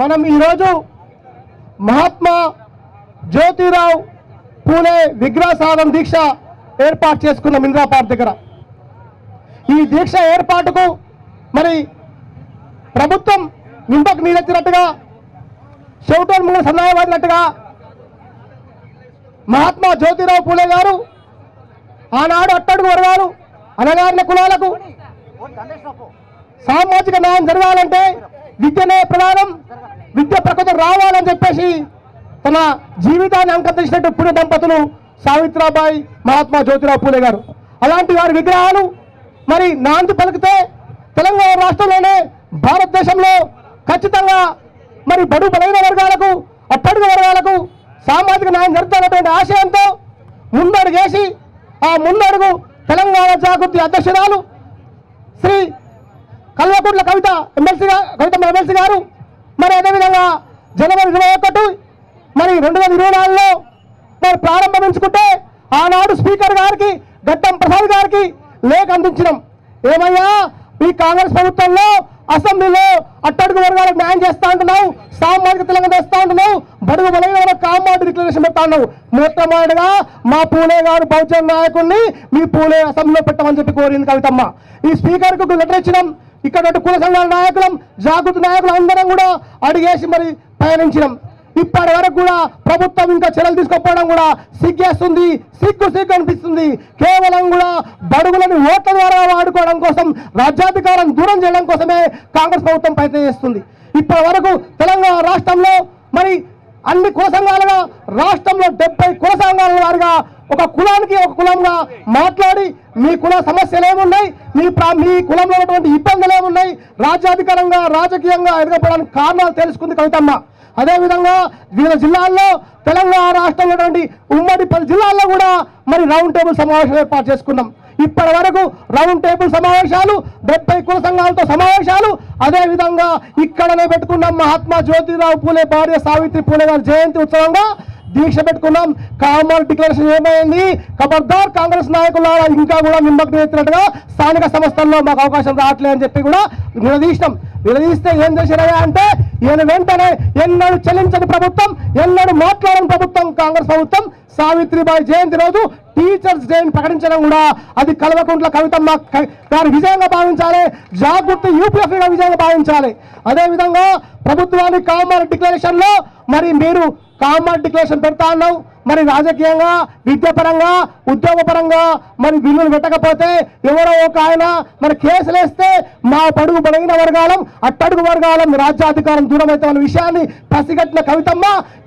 మనం ఈరోజు మహాత్మా జ్యోతిరావు పూలే విగ్రహ సాధన దీక్ష ఏర్పాటు చేసుకున్నాం ఇందిరా పార్క్ దగ్గర. ఈ దీక్ష ఏర్పాటుకు మరి ప్రభుత్వం నింపకు నీరెత్తినట్టుగా చెవిటోన్ ముందు సన్నాయపడినట్టుగా మహాత్మా జ్యోతిరావు పూలే గారు ఆనాడు అట్టడుగు వర్గాలు అనగారిన కులాలకు సామాజిక న్యాయం జరగాలంటే విద్యనే ప్రధానం. విద్య ప్రకృతి రావాలని చెప్పేసి తన జీవితాన్ని అంకరించినట్టు పుణ్య దంపతులు సావిత్రాబాయి మహాత్మా జ్యోతిరావు పూలే గారు. అలాంటి వారి విగ్రహాలు మరి నాంది పలికితే తెలంగాణ రాష్ట్రంలోనే భారతదేశంలో ఖచ్చితంగా మరి బడు బలైన వర్గాలకు అట్టడుగు వర్గాలకు సామాజిక న్యాయం జరుగుతున్నటువంటి ఆశయంతో ముందడుగేసి ఆ ముందడుగు తెలంగాణ జాగృతి అధ్యక్షురాలు శ్రీ కల్వకుంట్ల కవిత ఎమ్మెల్సీ కవిత ఎమ్మెల్సీ గారు. మరి అదేవిధంగా జనవరి ఇరవై ఒకటి మరి రెండు వేల ఇరవై నాలుగులో మరి ప్రారంభించుకుంటే ఆనాడు స్పీకర్ గారికి గట్టం ప్రసాద్ గారికి లేఖ అందించినాం. ఏమయ్యా ఈ కాంగ్రెస్ ప్రభుత్వంలో అసెంబ్లీలో అట్టడుగు వర్గాలకు న్యాయం చేస్తా ఉంటున్నావు సామాజిక తెలంగాణ తెస్తా ఉంటున్నావు బడుగు బలైన వాళ్ళకి కామాటి డిక్లరేషన్ పెడతా ఉన్నావు మొట్టమొదటిగా మా పూలే గారు బహుజన నాయకుడిని మీ పూలే అసెంబ్లీలో పెట్టమని చెప్పి కోరింది కవితమ్మ. ఈ స్పీకర్కు లెటర్ ఇచ్చినాం. ఇక్కడ కుల సంఘాల నాయకులం జాగృతి నాయకులు అందరం కూడా అడిగేసి మరి పయనించినాం. ఇప్పటి వరకు కూడా ప్రభుత్వం ఇంకా చర్యలు తీసుకోకపోవడం కూడా సిగ్గేస్తుంది సిగ్గు సిగ్గు అనిపిస్తుంది. కేవలం కూడా బడుగులను ఓట్ల ద్వారా వాడుకోవడం కోసం రాజ్యాధికారం దూరం చేయడం కోసమే కాంగ్రెస్ ప్రభుత్వం ప్రయత్నం చేస్తుంది. ఇప్పటి వరకు తెలంగాణ రాష్ట్రంలో మరి అన్ని కుల సంఘాలుగా రాష్ట్రంలో డెబ్బై కుల సంఘాల వారిగా ఒక కులానికి ఒక కులంగా మాట్లాడి మీ కుల సమస్యలు ఏమున్నాయి? మీ ప్రా మీ కులంలో ఉన్నటువంటి ఇబ్బందులు ఏమున్నాయి? రాజ్యాధికారంగా రాజకీయంగా ఎదగపోవడానికి కారణాలు తెలుసుకుంది కవితమ్మ. అదేవిధంగా వివిధ జిల్లాల్లో తెలంగాణ రాష్ట్రంలో ఉన్నటువంటి ఉమ్మడి పది జిల్లాల్లో కూడా మరి రౌండ్ టేబుల్ సమావేశం ఏర్పాటు చేసుకున్నాం. ఇప్పటి వరకు రౌండ్ టేబుల్ సమావేశాలు డెబ్బై కుల సంఘాలతో సమావేశాలు అదేవిధంగా ఇక్కడనే పెట్టుకున్నాం మహాత్మా జ్యోతిరావు పూలే భార్య సావిత్రి పూలే గారి జయంతి ఉత్సవంగా దీక్ష పెట్టుకున్నాం. కామన్ డిక్లరేషన్ ఏమైంది? ఖబర్దార్ కాంగ్రెస్ నాయకులు ఇంకా కూడా నిమ్మకం ఎత్తినట్టుగా స్థానిక సంస్థల్లో మాకు అవకాశం రావట్లేదు అని చెప్పి కూడా నిలదీసినాం. నిలదీస్తే ఏం చేశారా అంటే ఈయన వెంటనే ఎన్నడూ చెల్లించని ప్రభుత్వం ఎన్నడూ మాట్లాడని ప్రభుత్వం కాంగ్రెస్ ప్రభుత్వం సావిత్రిబాయి జయంతి రోజు టీచర్స్ డేని ప్రకటించడం కూడా అది కల్వకుంట్ల కవితమ్మ క- గారి విజయంగా భావించాలి. జాగృతి యూపీఎఫ్ విజయంగా భావించాలి. అదేవిధంగా ప్రభుత్వాన్ని కామన్ డిక్లరేషన్లో మరి మీరు కామన్ డిక్లరేషన్ పెడతా అన్నావు. మరి రాజకీయంగా విద్యాపరంగా ఉద్యోగపరంగా మరి బిల్లులు పెట్టకపోతే ఎవరో ఒక ఆయన మరి కేసులేస్తే మా పడుగు బలైన వర్గాలం అట్టడుగు వర్గాలం రాజ్యాధికారం దూరం విషయాన్ని పసిగట్టిన కవితమ్మ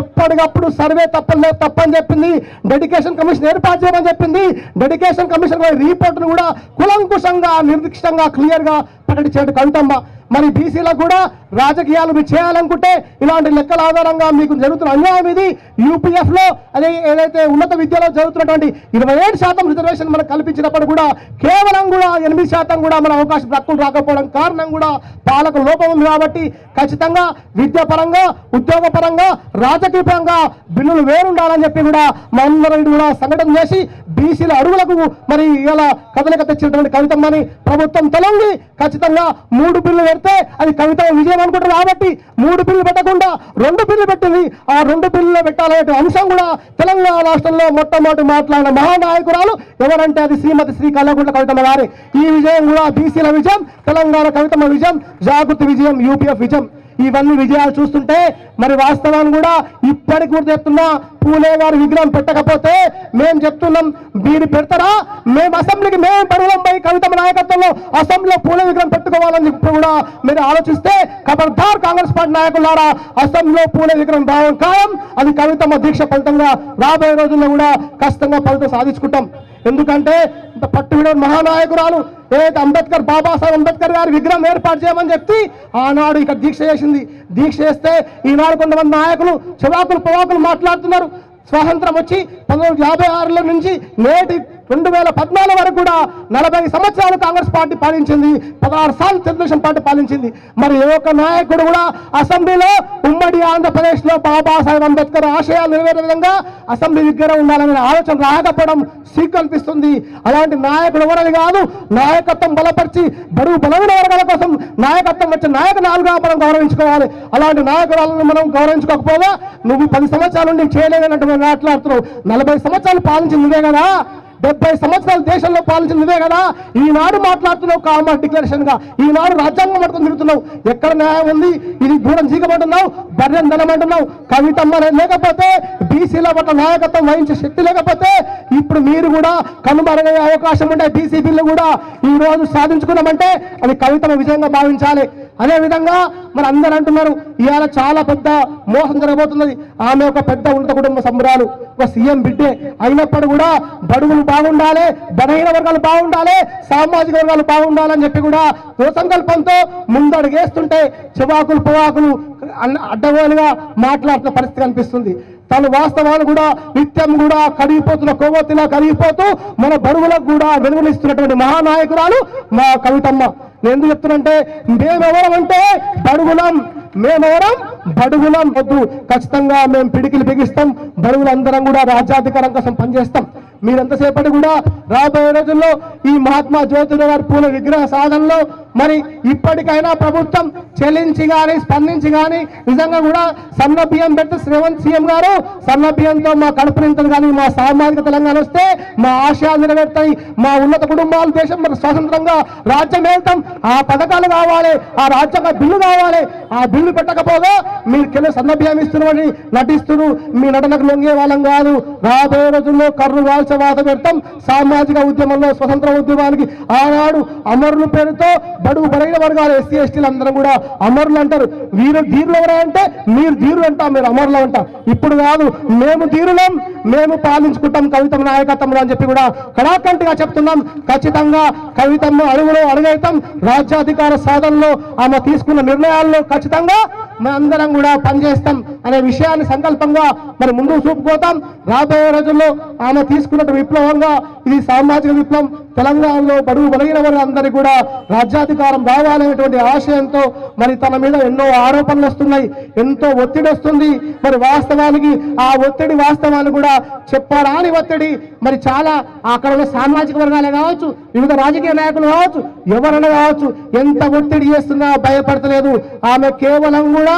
ఎప్పటికప్పుడు సర్వే తప్పని తప్పని చెప్పింది. డెడికేషన్ కమిషన్ ఏర్పాటు చేయమని చెప్పింది. డెడికేషన్ కమిషన్ రిపోర్ట్ను కూడా కులంకుశంగా నిర్దిష్టంగా క్లియర్గా ప్రకటించాడు కవితమ్మ మరి బీసీలకు కూడా రాజకీయాలు మీరు చేయాలనుకుంటే ఇలాంటి లెక్కల ఆధారంగా మీకు జరుగుతున్న అన్యాయం ఇది. యూపీఎఫ్లో అదే ఏదైతే ఉన్నత విద్యలో జరుగుతున్నటువంటి ఇరవై ఏడు శాతం రిజర్వేషన్ మనకు కల్పించినప్పుడు కూడా కేవలం కూడా ఎనిమిది శాతం కూడా మన అవకాశం హక్కులు రాకపోవడం కారణం కూడా పాలక లోపం ఉంది కాబట్టి ఖచ్చితంగా విద్యాపరంగా ఉద్యోగపరంగా రాజకీయపరంగా బిల్లులు వేరుండాలని చెప్పి కూడా మనందరం కూడా సంఘటన చేసి బీసీల అడుగులకు మరి ఇలా కదలిక తెచ్చినటువంటి కవితమ్మని ప్రభుత్వం తొలగి ఖచ్చితంగా మూడు పిల్లలు పెడితే అది కవిత విజయం అనుకుంటారు కాబట్టి మూడు పిల్లలు పెట్టకుండా రెండు పిల్లలు పెట్టింది. ఆ రెండు పిల్లలు పెట్టాలనే అంశం కూడా తెలంగాణ రాష్ట్రంలో మొట్టమొదటి మాట్లాడిన మహానాయకురాలు ఎవరంటే అది శ్రీమతి శ్రీ కల్వకుంట్ల కవితమ్మ గారి. ఈ విజయం కూడా బీసీల విజయం తెలంగాణ కవితమ్మ విజయం జాగృతి విజయం యూపీఎఫ్ విజయం. ఇవన్నీ విజయాలు చూస్తుంటే మరి వాస్తవాన్ని కూడా ఇప్పటికి కూడా చెప్తున్నా పూలే గారు విగ్రహం పెట్టకపోతే మేము చెప్తున్నాం మీరు పెడతారా? మేము అసెంబ్లీకి మేము పడుగులం పోయి కవితమ్మ నాయకత్వంలో అసెంబ్లీలో పూలే విగ్రహం పెట్టుకోవాలని ఇప్పుడు కూడా మీరు ఆలోచిస్తే ఖబర్దార్ కాంగ్రెస్ పార్టీ నాయకులారా అసెంబ్లీలో పూలే విగ్రహం భావం ఖాయం అది కవితమ్మ దీక్ష ఫలితంగా రాబోయే రోజుల్లో కూడా కష్టంగా ఫలితం సాధించుకుంటాం. ఎందుకంటే ఇంత పట్టు విడవ మహానాయకురాలు ఏదైతే అంబేద్కర్ బాబాసాహెబ్ అంబేద్కర్ గారి విగ్రహం ఏర్పాటు చేయమని చెప్పి ఆనాడు ఇక్కడ దీక్ష చేసింది. దీక్ష చేస్తే ఈనాడు కొంతమంది నాయకులు చివాకులు పొవాకులు మాట్లాడుతున్నారు. స్వాతంత్రం వచ్చి పంతొమ్మిది యాభై ఆరులో నుంచి నేటి రెండు వేల పద్నాలుగు వరకు కూడా నలభై సంవత్సరాలు కాంగ్రెస్ పార్టీ పాలించింది పదహారు సార్లు తెలుగుదేశం పార్టీ పాలించింది. మరి ఏ ఒక్క నాయకుడు కూడా అసెంబ్లీలో ఉమ్మడి ఆంధ్రప్రదేశ్లో బాబాసాహెబ్ అంబేద్కర్ ఆశయాలు నెరవేరే విధంగా అసెంబ్లీ దగ్గర ఉండాలనే ఆలోచన రాకపోవడం స్వీకల్పిస్తుంది అలాంటి నాయకుడు ఎవరని కాదు నాయకత్వం బలపరిచి బరువు బలమైన వర్గాల కోసం నాయకత్వం వచ్చే నాయకురాలుగా మనం గౌరవించుకోవాలి. అలాంటి నాయకురాలను మనం గౌరవించుకోకపోగా నువ్వు పది సంవత్సరాల నుండి చేయలేదన్నట్టు మాట్లాడుతున్నావు. నలభై సంవత్సరాలు పాలించింది నువ్వే కదా. డెబ్బై సంవత్సరాలు దేశంలో పాలించినదే కదా? ఈనాడు మాట్లాడుతున్నావు కామన్ డిక్లరేషన్గా ఈనాడు రాజ్యాంగం పట్టుకుని తిరుగుతున్నావు. ఎక్కడ న్యాయం ఉంది? ఇది దూరం చీకమంటున్నావు బర్రెం ధనమంటున్నావు కవితమ్మ అనేది లేకపోతే బీసీల పట్ల నాయకత్వం వహించే శక్తి లేకపోతే ఇప్పుడు మీరు కూడా కనుమరుగయ్యే అవకాశం ఉండే బీసీ బిల్లు కూడా ఈ రోజు సాధించుకున్నామంటే అది కవితమ విజయంగా భావించాలి. అదే విధంగా మరి అందరూ అంటున్నారు ఇవాళ చాలా పెద్ద మోసం జరగబోతున్నది. ఆమె ఒక పెద్ద ఉన్నత కుటుంబ సంబరాలు. ఒక సీఎం బిడ్డే అయినప్పుడు కూడా బడుగులు బాగుండాలి బలహీన వర్గాలు బాగుండాలి సామాజిక వర్గాలు బాగుండాలని చెప్పి కూడా ఓ సంకల్పంతో ముందడుగేస్తుంటే చివాకులు పువాకులు అడ్డగోలుగా మాట్లాడుతున్న పరిస్థితి కనిపిస్తుంది. తను వాస్తవాలు కూడా నిత్యం కూడా కరిగిపోతున్న కొవ్వొత్తిలా కరిగిపోతూ మన బరువులకు కూడా వెలుగునిస్తున్నటువంటి మహానాయకురాలు మా కవితమ్మ. నేను ఎందుకు చెప్తున్నంటే మేమెవరం అంటే బడుగులం మేమెవరం బడుగులం వద్దు. ఖచ్చితంగా మేము పిడికిలు బిగిస్తాం బడుగులందరం కూడా రాజ్యాధికారం కోసం పనిచేస్తాం. మీరంతసేపటి కూడా రాబోయే రోజుల్లో ఈ మహాత్మా జ్యోతిరావు గారి పూల విగ్రహ సాధనలో మరి ఇప్పటికైనా ప్రభుత్వం చెల్లించి కానీ స్పందించి కానీ నిజంగా కూడా సన్న బియ్యం పెడితే శ్రీవంత్ సీఎం గారు సన్న బియ్యంతో మా కడుపు నింతలు కానీ మా సామాజిక తెలంగాణ వస్తే మా ఆశయాలు నెరవేరుతాయి మా ఉన్నత కుటుంబాల దేశం మరి స్వతంత్రంగా రాజ్యం వెళ్తాం ఆ పథకాలు కావాలి ఆ రాజ్యాంగ బిల్లు కావాలి ఆ బిల్లు పెట్టకపోగా మీరు కింద సన్న బియ్యం ఇస్తున్నామని నటిస్తున్నారు. మీ నటనకు లొంగే వాళ్ళం కాదు. రాబోయే రోజుల్లో కర్రు వాల్చ వాత పెడతాం. సామాజిక ఉద్యమంలో స్వతంత్ర ఉద్యమానికి ఆనాడు అమరుల పేరుతో బడుగు బలైన వర్గాలు ఎస్సీ ఎస్టీలు అందరూ కూడా అమరులు అంటారు. వీరు ధీరులు ఎవరా అంటే మీరు ధీరులు అంటాం మీరు అమరులు అంటాం. ఇప్పుడు కాదు మేము ధీరులం మేము పాలించుకుంటాం కవితమ్మ నాయకత్వంలో అని చెప్పి కూడా కళాకంటిగా చెప్తున్నాం. ఖచ్చితంగా కవితమ్మ అడుగులో అడుగైతాం. రాజ్యాధికార సాధనలో ఆమె తీసుకున్న నిర్ణయాల్లో ఖచ్చితంగా అందరం కూడా పనిచేస్తాం అనే విషయాన్ని సంకల్పంగా మరి ముందుకు చూపుకోతాం. రాబోయే రోజుల్లో ఆమె తీసుకున్న విప్లవంగా ఇది సామాజిక విప్లవం. తెలంగాణలో బడుగు బలైన వారందరికీ కూడా రాజ్యాధికారం రావాలనేటువంటి ఆశయంతో మరి తన మీద ఎన్నో ఆరోపణలు వస్తున్నాయి ఎంతో ఒత్తిడి వస్తుంది. మరి వాస్తవానికి ఆ ఒత్తిడి వాస్తవాన్ని కూడా చెప్పరాని ఒత్తిడి మరి చాలా అక్కడ ఉన్న సామాజిక వర్గాలే కావచ్చు వివిధ రాజకీయ నాయకులు కావచ్చు ఎవరైనా కావచ్చు ఎంత ఒత్తిడి చేస్తున్నా భయపడతలేదు. ఆమె కేవలం కూడా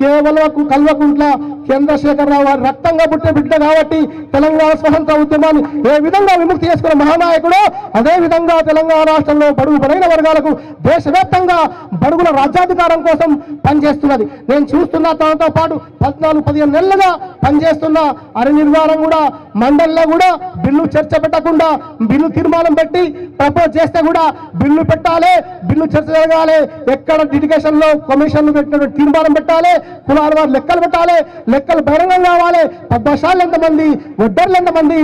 కేవలం కల్వకుంట్ల చంద్రశేఖరరావు వారి రక్తంగా పుట్టిన బిడ్డ కాబట్టి తెలంగాణ స్వతంత్ర ఉద్యమాన్ని ఏ విధంగా విముక్తి చేసుకున్న మహానాయకుడు అదే విధంగా తెలంగాణ రాష్ట్రంలో బడుగు బలైన వర్గాలకు దేశవ్యాప్తంగా బడుగుల రాజ్యాధికారం కోసం పనిచేస్తున్నది. నేను చూస్తున్న తనతో పాటు పద్నాలుగు పదిహేను నెలలుగా పనిచేస్తున్న అరి నిర్మాణం కూడా మండలిలో కూడా బిల్లు చర్చ పెట్టకుండా బిల్లు తీర్మానం పెట్టి ప్రపోజ్ చేస్తే కూడా బిల్లు పెట్టాలి బిల్లు చర్చ జరగాలి ఎక్కడ డిడికేషన్లో కమిషన్లు పెట్టిన తీర్మానం పెట్టాలి కులాల వారు లెక్కలు పెట్టాలి లెక్కలు బహిరంగం కావాలి పద్మశాలు ఎంతమంది ఒడ్డర్లు ఎంతమంది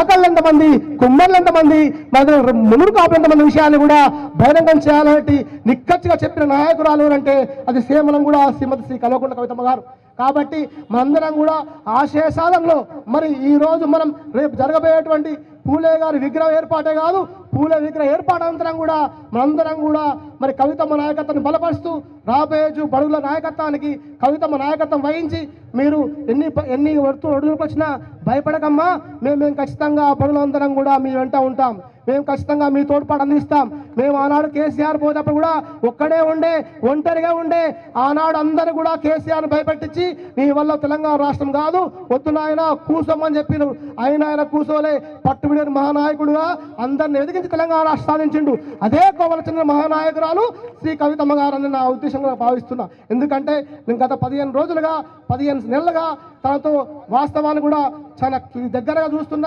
ఆకళ్ళు ఎంతమంది కుమ్మర్లు ఎంతమంది మరి మునుడు కాపులు ఎంతమంది విషయాన్ని కూడా బహిరంగం చేయాలంటే నిక్కచ్చిగా చెప్పిన నాయకురాలు అంటే అది సేమలం కూడా శ్రీమతి శ్రీ కల్వకుంట కవితమ్మ గారు. కాబట్టి మనందరం కూడా ఆశయ సాధనలో మరి ఈ రోజు మనం రేపు జరగబోయేటువంటి పూలే గారి విగ్రహం ఏర్పాటే కాదు పూల విగ్రహ ఏర్పాటు కూడా మనందరం కూడా మరి కవితమ్మ నాయకత్వాన్ని బలపరుస్తూ రాబోయే బడుగుల నాయకత్వానికి కవితమ్మ నాయకత్వం వహించి మీరు ఎన్ని ఎన్ని వడుతూ ఒడుగులకు వచ్చినా భయపడకమ్మా. మేము మేము ఖచ్చితంగా బడులందరం కూడా మీ వెంట ఉంటాం. మేము ఖచ్చితంగా మీ తోడ్పాటు అందిస్తాం. మేము ఆనాడు కేసీఆర్ పోయినప్పుడు కూడా ఒక్కడే ఉండే ఒంటరిగా ఉండే ఆనాడు అందరూ కూడా కేసీఆర్ భయపెట్టించి నీ వల్ల తెలంగాణ రాష్ట్రం కాదు. వద్దు నాయన కూసోమని చెప్పిన ఆయన ఆయన కూసోలే. పట్టుబడిన మహానాయకుడుగా అందరిని ఎదిగించి తెలంగాణ రాష్ట్ర సాధించిండు. అదే కోవల మహానాయకురాలు శ్రీ కవితమ్మ గారు అని నా ఉద్దేశంగా భావిస్తున్నా. ఎందుకంటే నేను గత పదిహేను రోజులుగా పదిహేను నెలలుగా తనతో వాస్తవాన్ని కూడా చాలా దగ్గరగా చూస్తున్న.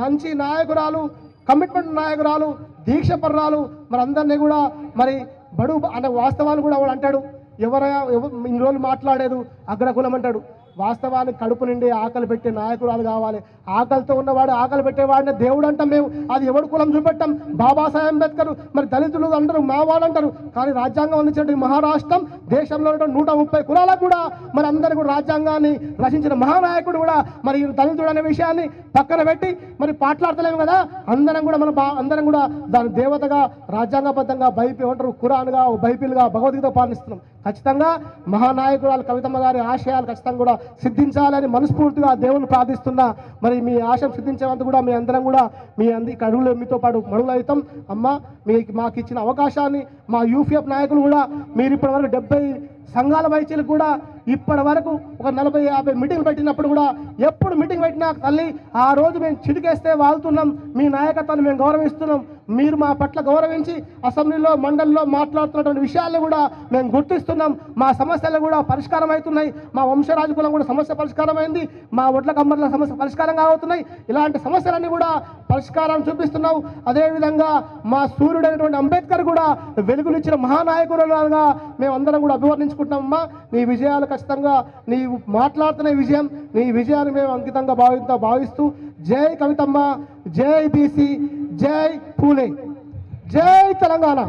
మంచి నాయకురాలు కమిట్మెంట్ నాయకురాలు దీక్షపర్రాలు మరి అందరినీ కూడా మరి బడు అనే వాస్తవాన్ని కూడా వాడు అంటాడు. ఎవరైనా ఇన్ని రోజులు మాట్లాడేది అగ్రకులం అంటాడు. వాస్తవానికి కడుపు నిండి ఆకలి పెట్టే నాయకురాలు కావాలి. ఆకలితో ఉన్నవాడు ఆకలి పెట్టేవాడిని దేవుడు అంటాం మేము. అది ఎవడు కులం చూపెట్టాం? బాబాసాహెబ్ అంబేద్కర్. మరి దళితులు అందరూ మావాడు అంటారు కానీ రాజ్యాంగం అందించిన మహారాష్ట్రం దేశంలో నూట ముప్పై కులాలకు కూడా మరి అందరూ కూడా రాజ్యాంగాన్ని రచించిన మహానాయకుడు కూడా మరి దళితుడు అనే విషయాన్ని పక్కన పెట్టి మరి పాట్లాడతలేము కదా? అందరం కూడా మన బా అందరం కూడా దాని దేవతగా రాజ్యాంగబద్ధంగా బైపి ఉంటారు ఖురాన్గా బైబిల్గా భగవద్గీత పాలిస్తున్నాం ఖచ్చితంగా మహానాయకురాలు కవితమ్మ గారి ఆశయాలు ఖచ్చితంగా కూడా సిద్ధించాలని మనస్ఫూర్తిగా దేవుని ప్రార్థిస్తున్నా మరి మీ ఆశయం సిద్ధించేవంత కూడా మీ అందరం కూడా మీ అంది అడుగులు మీతో పాటు మడుగులు అవుతాం. అమ్మ మీకు మాకు ఇచ్చిన అవకాశాన్ని మా యూపీఎఫ్ నాయకులు కూడా మీరు ఇప్పటివరకు డెబ్బై సంఘాల వైద్యులు కూడా ఇప్పటి వరకు ఒక నలభై యాభై మీటింగ్లు పెట్టినప్పుడు కూడా ఎప్పుడు మీటింగ్ పెట్టినా తల్లి ఆ రోజు మేము చిటికేస్తే వాళ్తున్నాం మీ నాయకత్వాన్ని మేము గౌరవిస్తున్నాం మీరు మా పట్ల గౌరవించి అసెంబ్లీలో మండలిలో మాట్లాడుతున్నటువంటి విషయాలను కూడా మేము గుర్తిస్తున్నాం. మా సమస్యలు కూడా పరిష్కారం అవుతున్నాయి మా వంశరాజకులం కూడా సమస్య పరిష్కారం అయింది మా ఒడ్ల కమ్మర్ల సమస్య పరిష్కారం అవుతున్నాయి ఇలాంటి సమస్యలన్నీ కూడా పరిష్కారం చూపిస్తున్నావు. అదేవిధంగా మా సూర్యుడైనటువంటి అంబేద్కర్ కూడా వెలుగునిచ్చిన మహానాయకుడుగా మేమందరం కూడా అభివర్ణించుకుంటున్నామమ్మా. నీ విజయాలు ఖచ్చితంగా నీ మాట్లాడుతున్న విజయం నీ విజయాన్ని మేము అంకితంగా భావిస్తా భావిస్తూ జై కవితమ్మ జై బీసీ జై పూలే జై తెలంగాణ.